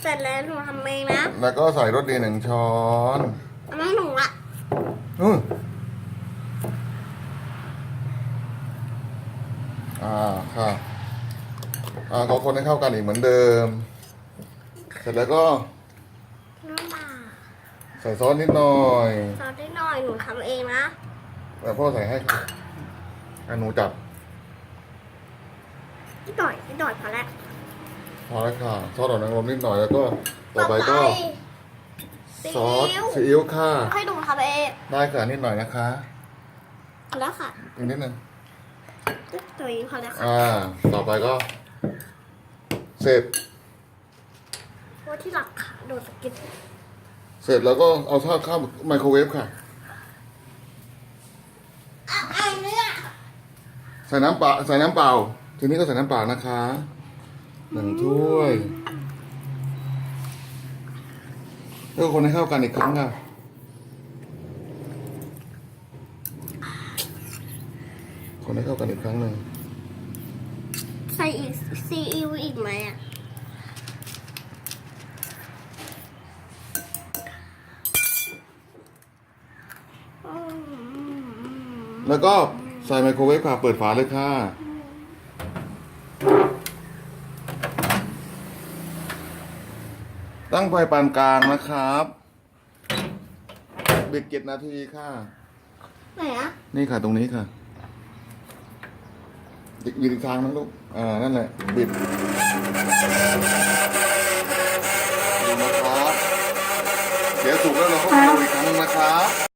เสร็จแล้วหนูทำเองนะแล้วก็ใส่รสดีหนึ่งช้อนอันนั้นหนูอะนู่นอ่าค่ะอ่าก็คนให้เข้ากันอีกเหมือนเดิม เสร็จแล้วก็น้ำปลาใส่ซอสนิดหน่อยซอสได้หน่อยหนูทำเองนะแต่พ่อใส่ให้ค่ะอะหนูจับนิดหน่อยนิดหน่อยพอแล้ว พอแล้วค่ะซอสดอกนางรมนิดหน่อยแล้วก็ต่อไปก็ ซอสซีอิ๊วค่ะให้หนูทำเองได้ค่ะนิดหน่อยนะคะพอแล้วค่ะอีกนิดหนึงตัวนี้พอแล้วค่ะอ่าต่อไปก็ เสร็จเพราะที่หลักค่ะโดนสกิดเสร็จแล้วก็เอาทอดข้าวไมโครเวฟค่ะอันนี้ใส่น้ำเปล่าใส่น้ำเปล่าทีนี้ก็ใส่น้ำเปล่านะคะ หนึ่งถ้วยแล้วก็คนให้เข้ากันอีกครั้งค่ะคนให้เข้ากันอีกครั้งหนึ่งใส่อีกซีอิ๊วอีกไหมอะอืมแล้วก็ใส่ไมโครเวฟค่ะ เปิดฝาเลยค่ะ ตั้งไฟปานกลางนะครับบิดเจ็ดนาทีค่ะ ไหนอะนี่ค่ะตรงนี้ค่ะบิดบิดอีกทางนึงลูก อ่า นั่นแหละ บิดดูนะครับเดี๋ยวสุกแล้วเราก็มาดูอีกครั้งนึงนะครับ